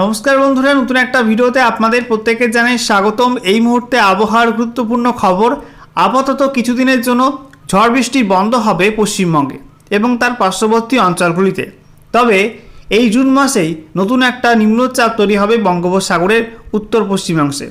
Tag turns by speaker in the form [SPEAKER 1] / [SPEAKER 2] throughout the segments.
[SPEAKER 1] নমস্কার বন্ধুরা, নতুন একটা ভিডিওতে আপনাদের প্রত্যেকের জানাই স্বাগতম। এই মুহূর্তে আবহাওয়ার গুরুত্বপূর্ণ খবর, আপাতত কিছুদিনের জন্য ঝড় বৃষ্টি বন্ধ হবে পশ্চিমবঙ্গে এবং তার পার্শ্ববর্তী অঞ্চলগুলিতে। তবে এই জুন মাসেই নতুন একটা নিম্নচাপ তৈরি হবে বঙ্গোপসাগরের উত্তর পশ্চিমাংশে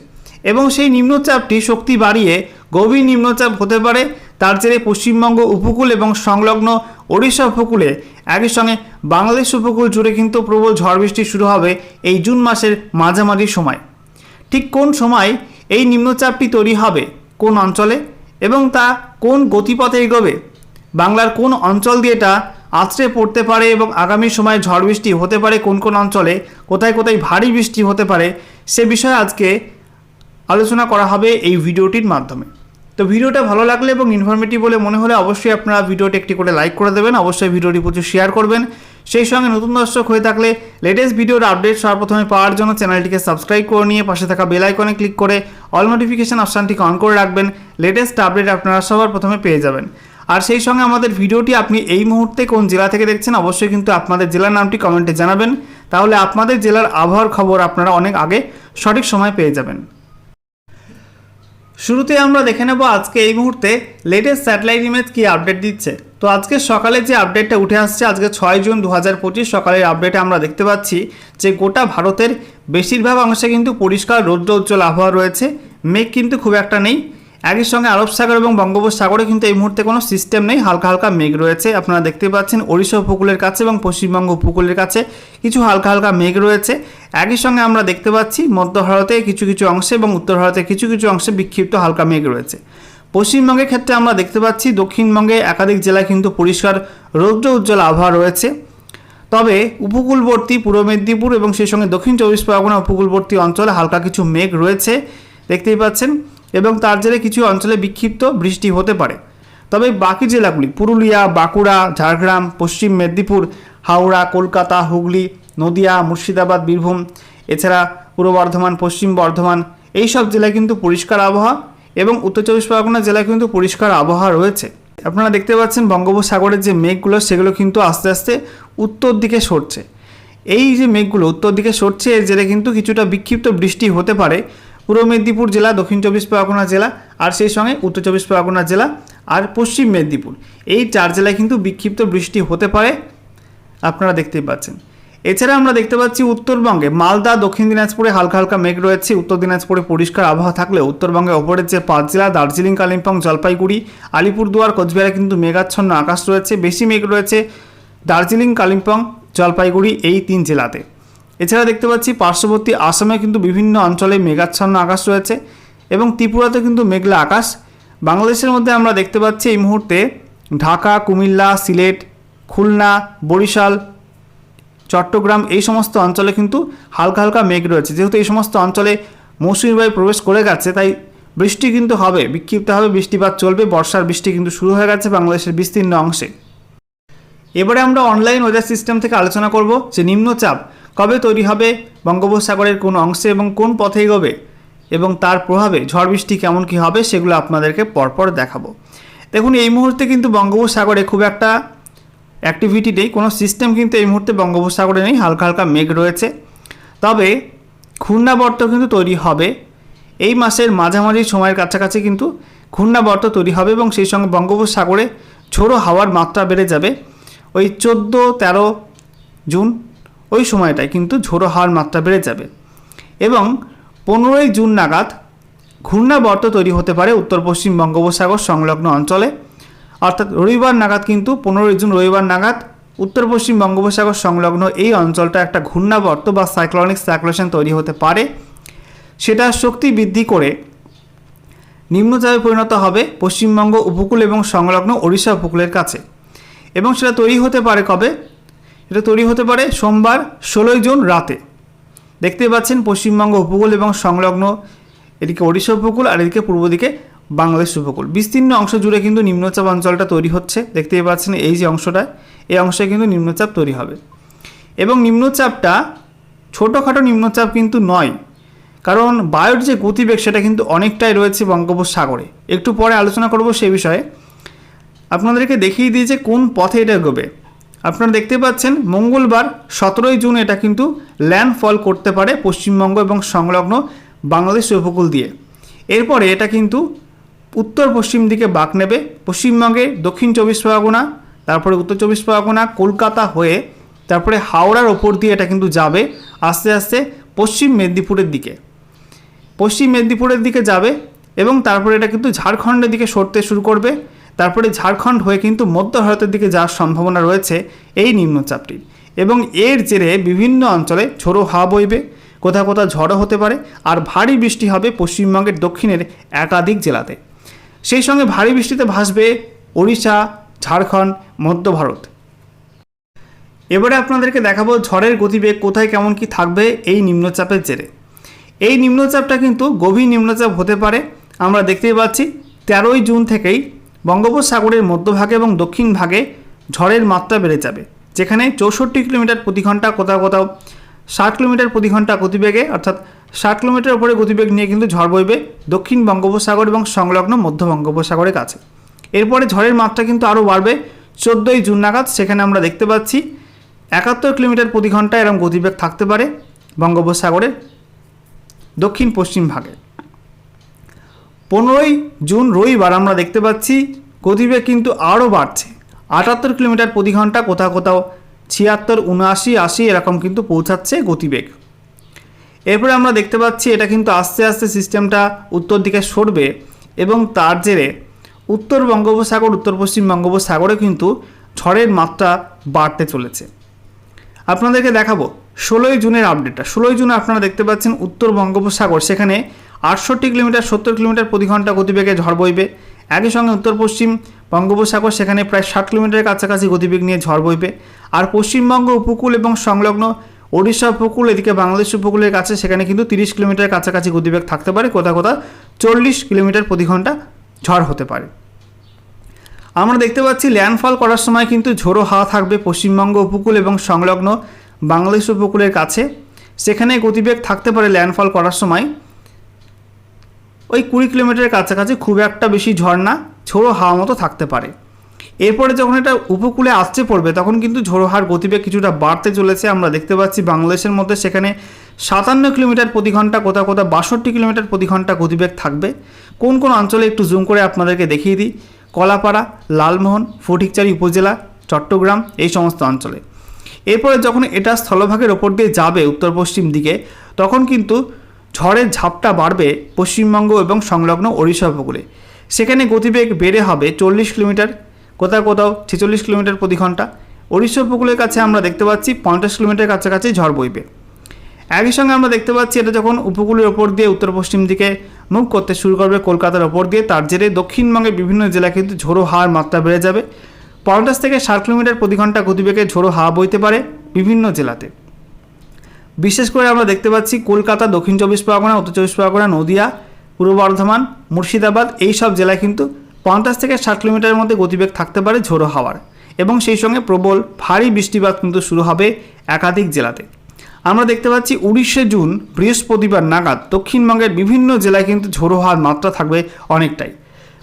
[SPEAKER 1] এবং সেই নিম্নচাপটি শক্তি বাড়িয়ে গভীর নিম্নচাপ হতে পারে তার জেরে পশ্চিমবঙ্গ উপকূল এবং সংলগ্ন ওড়িশা উপকূলে একই সঙ্গে বাংলাদেশ উপকূল জুড়ে কিন্তু প্রবল ঝড় বৃষ্টি শুরু হবে এই জুন মাসের মাঝামাঝি সময়। ঠিক কোন সময় এই নিম্নচাপটি তৈরি হবে? কোন অঞ্চলে? এবং তা কোন গতিপথে এগোবে? বাংলার কোন অঞ্চল দিয়ে এটা আছড়ে পড়তে পারে এবং আগামী সময়ে ঝড় বৃষ্টি হতে পারে কোন কোন অঞ্চলে? কোথায় কোথায় ভারী বৃষ্টি হতে পারে? সে বিষয়ে আজকে আলোচনা করা হবে এই ভিডিওটির মাধ্যমে। তো ভিডিওটা ভালো লাগলে এবং ইনফরমেটিভ বলে মনে হলে অবশ্যই আপনারা ভিডিওটি একটি করে লাইক করে দেবেন, অবশ্যই ভিডিওটি প্রচুর শেয়ার করবেন। সেই সঙ্গে নতুন দর্শক হয়ে থাকলে লেটেস্ট ভিডিওর আপডেট সর্বপ্রথমে পাওয়ার জন্য চ্যানেলটিকে সাবস্ক্রাইব করে নিয়ে পাশে থাকা বেল আইকনে ক্লিক করে অল নোটিফিকেশান অপশানটিকে অন করে রাখবেন লেটেস্ট আপডেট আপনারা সবার প্রথমে পেয়ে যাবেন। আর সেই সঙ্গে আমাদের ভিডিওটি আপনি এই মুহূর্তে কোন জেলা থেকে দেখছেন অবশ্যই কিন্তু আপনাদের জেলার নামটি কমেন্টে জানাবেন, তাহলে আপনাদের জেলার আবহাওয়ার খবর আপনারা অনেক আগে সঠিক সময় পেয়ে যাবেন। শুরুতে আমরা দেখে নেব আজকে এই মুহূর্তে লেটেস্ট স্যাটেলাইট ইমেজ কি আপডেট দিচ্ছে। তো আজকে সকালে যে আপডেটটা উঠে আসছে, আজকে ছয় জুন দু হাজার পঁচিশ সকালের আপডেটে আমরা দেখতে পাচ্ছি যে গোটা ভারতের বেশিরভাগ অংশে কিন্তু পরিষ্কার রৌদ্র উজ্জ্বল আবহাওয়া রয়েছে। মেঘ কিন্তু খুব একটা নেই। একই সঙ্গে আরব সাগর এবং বঙ্গোপসাগরে কিন্তু এই মুহূর্তে কোনো সিস্টেম নেই। হালকা হালকা মেঘ রয়েছে। আপনারা দেখতে পাচ্ছেন ওড়িশা উপকূলের কাছে এবং পশ্চিমবঙ্গ উপকূলের কাছে কিছু হালকা হালকা মেঘ রয়েছে। একই সঙ্গে আমরা দেখতে পাচ্ছি মধ্য ভারতে কিছু কিছু অংশে এবং উত্তর ভারতে কিছু কিছু অংশে বিক্ষিপ্ত হালকা মেঘ রয়েছে। পশ্চিমবঙ্গের ক্ষেত্রে আমরা দেখতে পাচ্ছি দক্ষিণবঙ্গে একাধিক জেলায় কিন্তু পরিষ্কার রৌদ্র উজ্জ্বল আবহাওয়া রয়েছে। তবে উপকূলবর্তী পূর্ব মেদিনীপুর এবং সেই সঙ্গে দক্ষিণ চব্বিশ পরগনা উপকূলবর্তী অঞ্চলে হালকা কিছু মেঘ রয়েছে। দেখতেই পাচ্ছেন এবং তার জেরে কিছু অঞ্চলে বিক্ষিপ্ত বৃষ্টি হতে পারে। তবে বাকি জেলাগুলি, পুরুলিয়া, বাঁকুড়া, ঝাড়গ্রাম, পশ্চিম মেদিনীপুর, হাওড়া, কলকাতা, হুগলি, নদিয়া, মুর্শিদাবাদ, বীরভূম, এছাড়া পূর্ব বর্ধমান, পশ্চিম বর্ধমান এই সব জেলায় কিন্তু পরিষ্কার আবহাওয়া এবং উত্তর চব্বিশ পরগনা জেলায় কিন্তু পরিষ্কার আবহাওয়া রয়েছে। আপনারা দেখতে পাচ্ছেন বঙ্গোপসাগরের যে মেঘগুলো, সেগুলো কিন্তু আস্তে আস্তে উত্তর দিকে সরছে। এই যে মেঘগুলো উত্তর দিকে সরছে, এর জেরে কিন্তু কিছুটা বিক্ষিপ্ত বৃষ্টি হতে পারে। পূর্ব মেদিনীপুর জেলা, দক্ষিণ চব্বিশ পরগনা জেলা, আর সেই সঙ্গে উত্তর চব্বিশ পরগনা জেলা আর পশ্চিম মেদিনীপুর। এই চার জেলায় কিন্তু বিক্ষিপ্ত বৃষ্টি হতে পারে, আপনারা দেখতেই পাচ্ছেন। এছাড়া আমরা দেখতে পাচ্ছি উত্তরবঙ্গে মালদা, দক্ষিণ দিনাজপুরে হালকা হালকা মেঘ রয়েছে, উত্তর দিনাজপুরে পরিষ্কার আবহাওয়া থাকলে উত্তরবঙ্গে ওপরের যে পাঁচ জেলা, দার্জিলিং, কালিম্পং, জলপাইগুড়ি, আলিপুরদুয়ার, কোচবিহারে কিন্তু মেঘাচ্ছন্ন আকাশ রয়েছে, বেশি মেঘ রয়েছে দার্জিলিং, কালিম্পং, জলপাইগুড়ি এই তিন জেলাতে। এছাড়া দেখতে পাচ্ছি পার্শ্ববর্তী আসামে কিন্তু বিভিন্ন অঞ্চলে মেঘাচ্ছন্ন আকাশ রয়েছে এবং ত্রিপুরাতে কিন্তু মেঘলা আকাশ। বাংলাদেশের মধ্যে আমরা দেখতে পাচ্ছি এই মুহূর্তে ঢাকা, কুমিল্লা, সিলেট, খুলনা, বরিশাল, চট্টগ্রাম এই সমস্ত অঞ্চলে কিন্তু হালকা হালকা মেঘ রয়েছে। যেহেতু এই সমস্ত অঞ্চলে মৌসুমী বায়ু প্রবেশ করে গেছে, তাই বৃষ্টি কিন্তু হবে, বিক্ষিপ্ত হবে, বৃষ্টিপাত চলবে, বর্ষার বৃষ্টি কিন্তু শুরু হয়ে গেছে বাংলাদেশের বিস্তীর্ণ অংশে। এবারে আমরা অনলাইন ওয়েদার সিস্টেম থেকে আলোচনা করব, যে নিম্নচাপ কবে তৈরি হবে, বঙ্গোপসাগরের কোন অংশে এবং কোন পথে এগোবে এবং তার প্রভাবে ঝড় বৃষ্টি কেমন কী হবে সেগুলো আপনাদেরকে পরপর দেখাবো। দেখুন, এই মুহূর্তে কিন্তু বঙ্গোপসাগরে খুব একটা অ্যাক্টিভিটি নেই, কোনো সিস্টেম কিন্তু এই মুহূর্তে বঙ্গোপসাগরে নেই, হালকা হালকা মেঘ রয়েছে। তবে ঘূর্ণাবর্ত কিন্তু তৈরি হবে, এই মাসের মাঝামাঝি সময়ের কাছাকাছি কিন্তু ঘূর্ণাবর্ত তৈরি হবে এবং সেই সঙ্গে বঙ্গোপসাগরে ঝোড়ো হাওয়ার মাত্রা বেড়ে যাবে। ওই চোদ্দ তেরো জুন ওই সময়টায় কিন্তু ঝোড়ো হাওয়ার মাত্রা বেড়ে যাবে। এবং পনেরোই জুন নাগাদ ঘূর্ণাবর্ত তৈরি হতে পারে উত্তর পশ্চিম বঙ্গোপসাগর সংলগ্ন অঞ্চলে। অর্থাৎ রবিবার নাগাদ কিন্তু পনেরোই জুন রবিবার নাগাদ উত্তর পশ্চিম বঙ্গোপসাগর সংলগ্ন এই অঞ্চলটা একটা ঘূর্ণাবর্ত বা সাইক্লনিক সার্কুলেশন তৈরি হতে পারে। সেটা শক্তি বৃদ্ধি করে নিম্নচাপে পরিণত হবে পশ্চিমবঙ্গ উপকূল এবং সংলগ্ন ওড়িশা উপকূলের কাছে। এবং সেটা তৈরি হতে পারে কবে? এটা তৈরি হতে পারে সোমবার, ষোলোই জুন রাতে। দেখতে পাচ্ছেন পশ্চিমবঙ্গ উপকূল এবং সংলগ্ন, এদিকে ওড়িশা উপকূল আর এদিকে পূর্ব দিকে বাংলাদেশ উপকূল। বিস্তীর্ণ অংশ জুড়ে কিন্তু নিম্নচাপ অঞ্চলটা তৈরি হচ্ছে। দেখতেই পাচ্ছেন এই যে অংশটা এই অংশে কিন্তু নিম্নচাপ তৈরি হবে। এবং নিম্নচাপটা ছোটোখাটো নিম্নচাপ কিন্তু নয়, কারণ বায়ুর যে গতিবেগ সেটা কিন্তু অনেকটাই রয়েছে বঙ্গোপসাগরে। একটু পরে আলোচনা করব সে বিষয়ে। আপনাদেরকে দেখিয়ে দিই যে কোন পথে এটা এগোবে। আপনারা দেখতে পাচ্ছেন, মঙ্গলবার সতেরোই জুন এটা কিন্তু ল্যান্ডফল করতে পারে পশ্চিমবঙ্গ এবং সংলগ্ন বাংলাদেশ উপকূল দিয়ে। এরপরে এটা কিন্তু উত্তর পশ্চিম দিকে বাঁক নেবে, পশ্চিমবঙ্গে দক্ষিণ চব্বিশ পরগনা, তারপরে উত্তর চব্বিশ পরগনা, কলকাতা হয়ে, তারপরে হাওড়ার ওপর দিয়ে এটা কিন্তু যাবে, আস্তে আস্তে পশ্চিম মেদিনীপুরের দিকে। পশ্চিম মেদিনীপুরের দিকে যাবে এবং তারপরে এটা কিন্তু ঝাড়খণ্ডের দিকে সরতে শুরু করবে তারপরে ঝাড়খণ্ড হয়ে কিন্তু মধ্য ভারতের দিকে যাওয়ার সম্ভাবনা রয়েছে এই নিম্নচাপটির। এবং এর জেরে বিভিন্ন অঞ্চলে ঝোড়ো হাওয়া বইবে, কোথাও কোথাও ঝড়ও হতে পারে, আর ভারী বৃষ্টি হবে পশ্চিমবঙ্গের দক্ষিণের একাধিক জেলাতে। সেই সঙ্গে ভারী বৃষ্টিতে ভাসবে ওড়িশা, ঝাড়খণ্ড, মধ্য ভারত। এবারে আপনাদেরকে দেখাবো ঝড়ের গতিবেগ কোথায়, কেমন কি থাকবে এই নিম্নচাপের জেরে। এই নিম্নচাপটা কিন্তু গভীর নিম্নচাপ হতে পারে, আমরা দেখতেই পাচ্ছি তেরোই জুন থেকেই বঙ্গোপসাগরের মধ্যভাগে এবং দক্ষিণ ভাগে ঝড়ের মাত্রা বেড়ে যাবে, যেখানে চৌষট্টি কিলোমিটার প্রতি ঘণ্টা কোথাও কোথাও ষাট কিলোমিটার প্রতি ঘণ্টা গতিবেগে, অর্থাৎ ষাট কিলোমিটার উপরে গতিবেগ নিয়ে কিন্তু ঝড় বইবে দক্ষিণ বঙ্গোপসাগর এবং সংলগ্ন মধ্য বঙ্গোপসাগরের কাছে। এরপরে ঝড়ের মাত্রা কিন্তু আরও বাড়বে, চোদ্দোই জুন নাগাদ, সেখানে আমরা দেখতে পাচ্ছি একাত্তর কিলোমিটার প্রতি ঘণ্টা এরকম গতিবেগ থাকতে পারে বঙ্গোপসাগরের দক্ষিণ পশ্চিম ভাগে। পনেরোই জুন রবিবার আমরা দেখতে পাচ্ছি গতিবেগ কিন্তু আরও বাড়ছে। আটাত্তর কিলোমিটার প্রতি ঘণ্টা কোথাও কোথাও, ছিয়াত্তর, উনআশি, আশি এরকম কিন্তু পৌঁছাচ্ছে গতিবেগ। এরপরে আমরা দেখতে পাচ্ছি এটা কিন্তু আস্তে আস্তে সিস্টেমটা উত্তর দিকে সরবে এবং তার জেরে উত্তর বঙ্গোপসাগর, উত্তর পশ্চিম বঙ্গোপসাগরে কিন্তু ঝড়ের মাত্রা বাড়তে চলেছে। আপনাদেরকে দেখাবো, ষোলোই জুনের আপডেটটা ষোলোই জুনে আপনারা দেখতে পাচ্ছেন উত্তর বঙ্গোপসাগর, সেখানে আটষট্টি কিলোমিটার, সত্তর কিলোমিটার প্রতি ঘণ্টা গতিবেগে ঝড় বইবে। একই সঙ্গে উত্তর পশ্চিম বঙ্গোপসাগর, সেখানে প্রায় ষাট কিলোমিটারের কাছাকাছি গতিবেগ নিয়ে ঝড় বইবে। আর পশ্চিমবঙ্গ উপকূল এবং সংলগ্ন ওড়িশা উপকূল, এদিকে বাংলাদেশ উপকূলের কাছে, সেখানে কিন্তু তিরিশ কিলোমিটারের কাছাকাছি গতিবেগ থাকতে পারে। কোথাও কোথাও চল্লিশ কিলোমিটার প্রতি ঘণ্টা ঝড় হতে পারে। আমরা দেখতে পাচ্ছি, ল্যান্ডফল করার সময় কিন্তু ঝোড়ো হাওয়া থাকবে পশ্চিমবঙ্গ উপকূল এবং সংলগ্ন বাংলাদেশ উপকূলের কাছে। সেখানে গতিবেগ থাকতে পারে ল্যান্ডফল করার সময়। ওই কুড়ি কিলোমিটারের কাছাকাছি খুব একটা বেশি না, ঝোড়ো হাওয়া মতো থাকতে পারে। এরপরে যখন এটা উপকূলে আসছে পড়বে, তখন কিন্তু ঝোড়ো হাওয়ার গতিবেগ কিছুটা বাড়তে চলেছে। আমরা দেখতে পাচ্ছি বাংলাদেশের মধ্যে সেখানে সাতান্ন কিলোমিটার প্রতি ঘণ্টা, কোথাও কোথাও বাষট্টি কিলোমিটার প্রতি ঘণ্টা গতিবেগ থাকবে। কোন কোন অঞ্চলে একটু জুম করে আপনাদেরকে দেখিয়ে দিই। কলাপাড়া, লালমোহন, ফটিকচারি উপজেলা, চট্টগ্রাম, এই সমস্ত অঞ্চলে। এরপরে যখন এটা স্থলভাগের ওপর দিয়ে যাবে উত্তর পশ্চিম দিকে, তখন কিন্তু ঝড়ের ঝাপটা বাড়বে পশ্চিমবঙ্গ এবং সংলগ্ন ওড়িশা উপকূলে। সেখানে গতিবেগ বেড়ে হবে চল্লিশ কিলোমিটার, কোথাও কোথাও ছেচল্লিশ কিলোমিটার প্রতি ঘণ্টা। ওড়িশা উপকূলের কাছে আমরা দেখতে পাচ্ছি পঞ্চাশ কিলোমিটার কাছাকাছি ঝড় বইবে। একই সঙ্গে আমরা দেখতে পাচ্ছি এটা যখন উপকূলের ওপর দিয়ে উত্তর পশ্চিম দিকে মুভ করতে শুরু করবে কলকাতার ওপর দিয়ে, তার জেরে দক্ষিণবঙ্গের বিভিন্ন জেলা কিন্তু ঝোড়ো হাওয়ার মাত্রা বেড়ে যাবে। পঞ্চাশ থেকে ষাট কিলোমিটার প্রতি ঘণ্টা গতিবেগে ঝোড়ো হাওয়া বইতে পারে বিভিন্ন জেলাতে। বিশেষ করে আমরা দেখতে পাচ্ছি কলকাতা, দক্ষিণ চব্বিশ পরগনা, উত্তর চব্বিশ পরগনা, নদিয়া, পূর্ব বর্ধমান, মুর্শিদাবাদ, এই সব জেলায় কিন্তু পঞ্চাশ থেকে ষাট কিলোমিটারের মধ্যে গতিবেগ থাকতে পারে ঝোড়ো হাওয়ার। এবং সেই সঙ্গে প্রবল ভারী বৃষ্টিপাত কিন্তু শুরু হবে একাধিক জেলাতে। আমরা দেখতে পাচ্ছি উনিশে জুন, বৃহস্পতিবার নাগাদ দক্ষিণবঙ্গের বিভিন্ন জেলায় কিন্তু ঝোড়ো হওয়ার মাত্রা থাকবে অনেকটাই।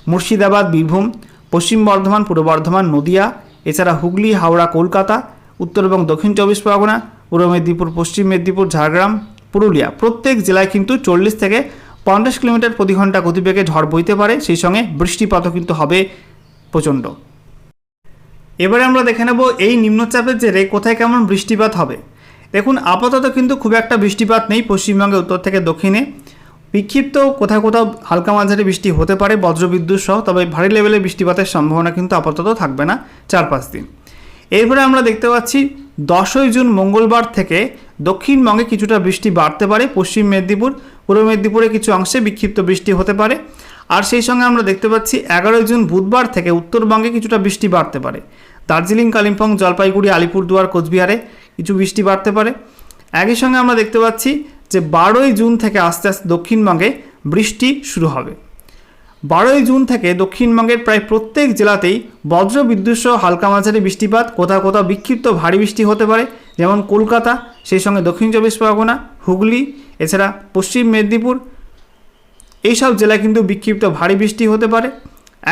[SPEAKER 1] মুর্শিদাবাদ, বীরভূম, পশ্চিম বর্ধমান, পূর্ব বর্ধমান, নদিয়া, এছাড়া হুগলি, হাওড়া, কলকাতা, উত্তর এবং দক্ষিণ চব্বিশ পরগনা পূর্ব মেদিনীপুর, পশ্চিম মেদিনীপুর, ঝাড়গ্রাম, পুরুলিয়া। প্রত্যেক জেলায় কিন্তু চল্লিশ থেকে পঞ্চাশ কিলোমিটার প্রতি ঘণ্টা গতিবেগে ঝড় বইতে পারে, সেই সঙ্গে বৃষ্টিপাতও কিন্তু হবে প্রচণ্ড। এবারে আমরা দেখে নেব এই নিম্নচাপের জেরে কোথায় কেমন বৃষ্টিপাত হবে। দেখুন, আপাতত কিন্তু খুব একটা বৃষ্টিপাত নেই পশ্চিমবঙ্গে উত্তর থেকে দক্ষিণে। বিক্ষিপ্ত কোথাও কোথাও হালকা মাঝারি বৃষ্টি হতে পারে, বজ্রবিদ্যুৎ সহ, তবে ভারী লেভেলের বৃষ্টিপাতের সম্ভাবনা কিন্তু আপাতত থাকবে না চার পাঁচ দিন। এরপরে আমরা দেখতে পাচ্ছি দশই জুন মঙ্গলবার থেকে দক্ষিণবঙ্গে কিছুটা বৃষ্টি বাড়তে পারে, পশ্চিম মেদিনীপুর, পূর্ব মেদিনীপুরে কিছু অংশে বিক্ষিপ্ত বৃষ্টি হতে পারে। আর সেই সঙ্গে আমরা দেখতে পাচ্ছি এগারোই জুন বুধবার থেকে উত্তরবঙ্গে কিছুটা বৃষ্টি বাড়তে পারে। দার্জিলিং, কালিম্পং, জলপাইগুড়ি, আলিপুরদুয়ার, কোচবিহারে কিছু বৃষ্টি বাড়তে পারে। একই সঙ্গে আমরা দেখতে পাচ্ছি যে বারোই জুন থেকে আস্তে আস্তে দক্ষিণবঙ্গে বৃষ্টি শুরু হবে। বারোই জুন থেকে দক্ষিণবঙ্গের প্রায় প্রত্যেক জেলাতেই বজ্র বিদ্যুৎ সহ হালকা মাঝারি বৃষ্টিপাত, কোথাও কোথাও বিক্ষিপ্ত ভারী বৃষ্টি হতে পারে, যেমন কলকাতা, সেই সঙ্গে দক্ষিণ চব্বিশ পরগনা, হুগলি, এছাড়া পশ্চিম মেদিনীপুর। এইসব জেলায় কিন্তু বিক্ষিপ্ত ভারী বৃষ্টি হতে পারে।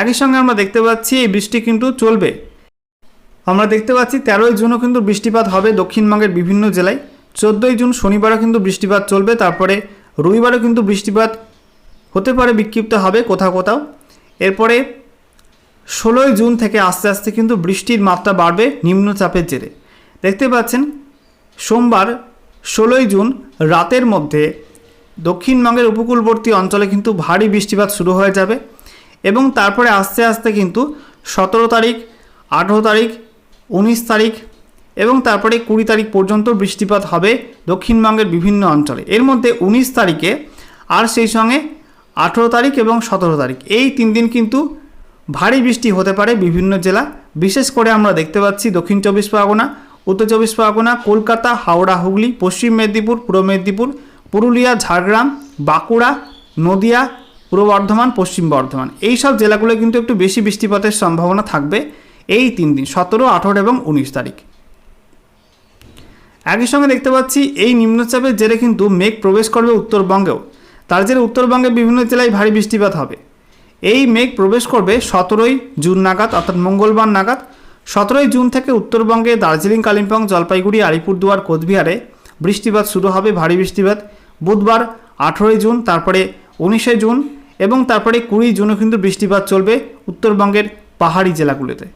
[SPEAKER 1] একই সঙ্গে আমরা দেখতে পাচ্ছি এই বৃষ্টি কিন্তু চলবে। আমরা দেখতে পাচ্ছি তেরোই জুনও কিন্তু বৃষ্টিপাত হবে দক্ষিণবঙ্গের বিভিন্ন জেলায়। চোদ্দোই জুন শনিবারও কিন্তু বৃষ্টিপাত চলবে, তারপরে রবিবারও কিন্তু বৃষ্টিপাত হতে পারে বিক্ষিপ্ত হবে কোথাও কোথাও। এরপরে ষোলোই জুন থেকে আস্তে আস্তে কিন্তু বৃষ্টির মাত্রা বাড়বে নিম্নচাপের জেরে। দেখতে পাচ্ছেন, সোমবার ষোলোই জুন রাতের মধ্যে দক্ষিণবঙ্গের উপকূলবর্তী অঞ্চলে কিন্তু ভারী বৃষ্টিপাত শুরু হয়ে যাবে এবং তারপরে আস্তে আস্তে কিন্তু সতেরো তারিখ, আঠেরো তারিখ, উনিশ তারিখ এবং তারপরে কুড়ি তারিখ পর্যন্ত বৃষ্টিপাত হবে দক্ষিণবঙ্গের বিভিন্ন অঞ্চলে। এর মধ্যে উনিশ তারিখে আর সেই সঙ্গে আঠেরো তারিখ এবং সতেরো তারিখ। এই তিন দিন কিন্তু ভারী বৃষ্টি হতে পারে বিভিন্ন জেলা। বিশেষ করে আমরা দেখতে পাচ্ছি দক্ষিণ চব্বিশ পরগনা, উত্তর চব্বিশ পরগনা, কলকাতা, হাওড়া, হুগলি, পশ্চিম মেদিনীপুর, পূর্ব মেদিনীপুর, পুরুলিয়া, ঝাড়গ্রাম, বাঁকুড়া, নদিয়া, পূর্ব বর্ধমান, পশ্চিম বর্ধমান। এই সব জেলাগুলো কিন্তু একটু বেশি বৃষ্টিপাতের সম্ভাবনা থাকবে এই তিন দিন, সতেরো, আঠেরো এবং উনিশ তারিখ। একই সঙ্গে দেখতে পাচ্ছি এই নিম্নচাপের জেরে কিন্তু মেঘ প্রবেশ করবে উত্তরবঙ্গেও। তার জেরে উত্তরবঙ্গের বিভিন্ন জেলায় ভারী বৃষ্টিপাত হবে। এই মেঘ প্রবেশ করবে সতেরোই জুন নাগাদ, অর্থাৎ মঙ্গলবার নাগাদ। সতেরোই জুন থেকে উত্তরবঙ্গে দার্জিলিং, কালিম্পং, জলপাইগুড়ি, আলিপুরদুয়ার, কোচবিহারে বৃষ্টিপাত শুরু হবে, ভারী বৃষ্টিপাত। বুধবার আঠেরোই জুন, তারপরে উনিশে জুন এবং তারপরে কুড়ি জুনও কিন্তু বৃষ্টিপাত চলবে উত্তরবঙ্গের পাহাড়ি জেলাগুলোতে।